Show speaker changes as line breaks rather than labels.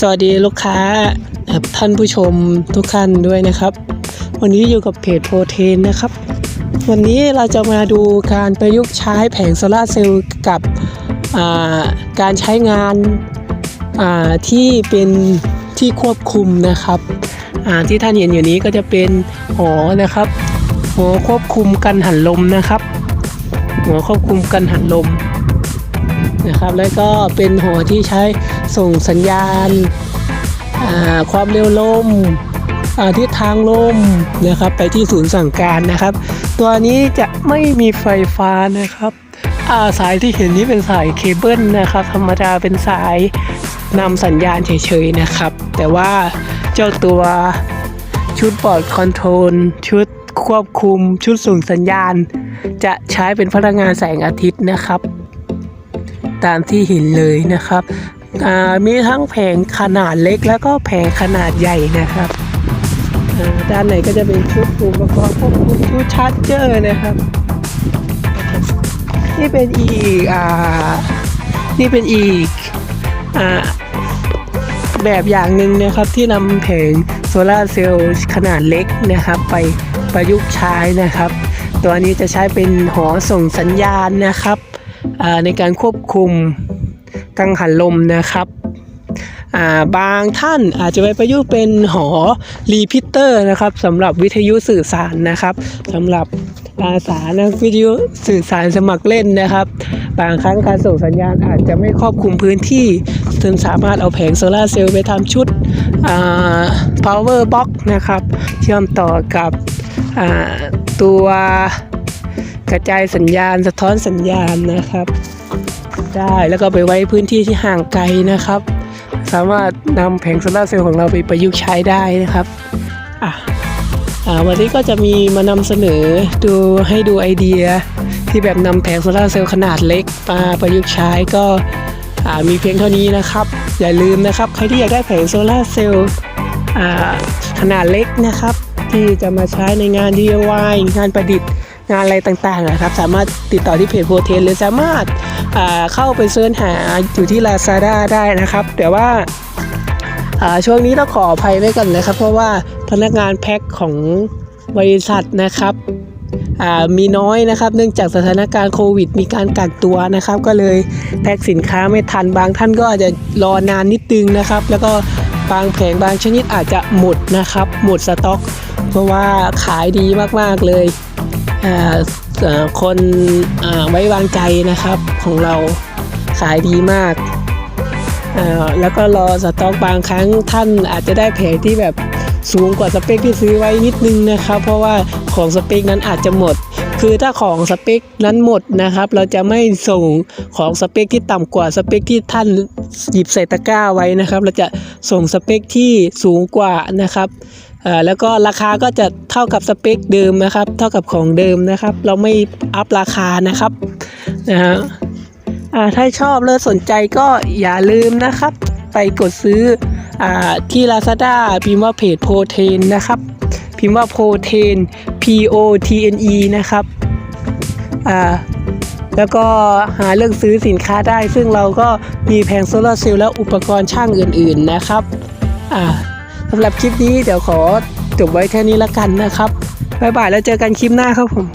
สวัสดีลูกค้าท่านผู้ชมทุกท่านด้วยนะครับ วันนี้อยู่กับเพจโปรเทนนะครับ วันนี้เราจะมาดูการประยุกต์ใช้แผงโซลาเซลล์กับการใช้งานที่เป็นที่ควบคุมนะครับที่ท่านเห็นอยู่นี้ก็จะเป็นหอนะครับหอควบคุมกันหันลมนะครับหอควบคุมกันหันลม นะครับ แล้วก็เป็นหอที่ใช้ส่งสัญญาณาความเร็วลมอาทิศทางลมนะครับ ไปที่ศูนย์สั่งการนะครับ ตัวนี้จะไม่มีไฟฟ้านะครับาสายที่เห็นนี้เป็นสายเคเบิลนะครับ ธรรมดาเป็นสายนำสัญญาณเฉยๆนะครับ แต่ว่าเจ้าตัวชุดบอร์ดคอนโทรลชุดควบคุมชุดส่งสัญญาณ จะใช้เป็นพลังงานแสงอาทิตย์นะครับ ตามที่เห็นเลยนะครับ มีทั้งแผงขนาดเล็กแล้วก็แผงขนาดใหญ่นะครับด้านไหนก็จะเป็นชุดอุปกรณ์ควบคุมชุดชาร์จเจอร์นะครับ นี่เป็นอีกอ่านี่เป็นอีกอ่าแบบอย่างหนึ่งนะครับที่นำแผงโซลาร์เซลล์ขนาดเล็กนะครับ ไปประยุกต์ใช้นะครับ ตัวนี้จะใช้เป็นหอส่งสัญญาณนะครับ ในการควบคุมกังหันลมนะครับบางท่านอาจจะไปประยุกต์เป็นหอรีพิเตอร์นะครับสำหรับวิทยุสื่อสารนะครับสำหรับอาสานักวิทยุสื่อสารสมัครเล่นนะครับ บางครั้งการส่งสัญญาณอาจจะไม่ครอบคลุมพื้นที่จึงสามารถเอาแผงโซลาเซลล์ไปทำชุด power box นะครับ เชื่อมต่อกับตัว กระจายสัญญาณสะท้อนสัญญาณนะครับ ได้แล้วก็ไปไว้พื้นที่ที่ห่างไกลนะครับ สามารถนำแผงโซลาร์เซลล์ของเราไปประยุกต์ใช้ได้นะครับอะอ่าวันนี้ก็จะมีมานำเสนอดูให้ดูไอเดียที่แบบนำแผงโซลาร์เซลล์ขนาดเล็กมาประยุกต์ใช้ก็ามีเพียงเท่านี้นะครับ อย่าลืมนะครับ ใครที่อยากได้แผงโซลาร์เซลล์ขนาดเล็กนะครับ ที่จะมาใช้ในงาน DIY งานประดิษฐ์ งานอะไรต่างๆนะครับ สามารถติดต่อที่เพจโพเทนหรือสามารถาเข้าไปเสิร์ชหาอยู่ที่ Lazada ได้นะครับ แต่ว่าาช่วงนี้ต้องขออภัยไว้ก่อนนะครับ เพราะว่าพนักงานแพ็คของบริษัทนะครับมีน้อยนะครับ เนื่องจากสถานการณ์โควิด มีการกักตัวนะครับ ก็เลยแพ็คสินค้าไม่ทันบางท่านก็อาจจะรอนานนิดนึงนะครับ แล้วก็บางแผงบางชนิดอาจจะหมดนะครับ หมดสต็อก เพราะว่าขายดีมากๆเลย คนไว้วางใจนะครับของเราขายดีมาก แล้วก็รอสต็อกบางครั้งท่านอาจจะได้แผงที่แบบสูงกว่าสเปคที่ซื้อไว้นิดนึงนะครับ เพราะว่าของสเปคนั้นอาจจะหมด คือถ้าของสเปคนั้นหมดนะครับ เราจะไม่ส่งของสเปคที่ต่ำกว่าสเปคที่ท่านหยิบใส่ตะกร้าไว้นะครับ เราจะส่งสเปคที่สูงกว่านะครับ แล้วก็ราคาก็จะเท่ากับสเปคเดิมนะครับ เท่ากับของเดิมนะครับ เราไม่อัพราคานะครับนะฮะถ้าชอบและสนใจก็อย่าลืมนะครับ ไปกดซื้ออที่ Lazada พิมพ์ว่าเพจโพเทนนะครับ พิมพ์ว่าโพเทน P O T N E นะครับแล้วก็หาเลือกซื้อสินค้าได้ ซึ่งเราก็มีแผงโซลาร์เซลล์และอุปกรณ์ช่างอื่นๆนะครับอ่า สำหรับคลิปนี้เดี๋ยวขอจบไว้แค่นี้ละกันนะครับบ๊ายบายแล้วเจอกันคลิปหน้าครับผม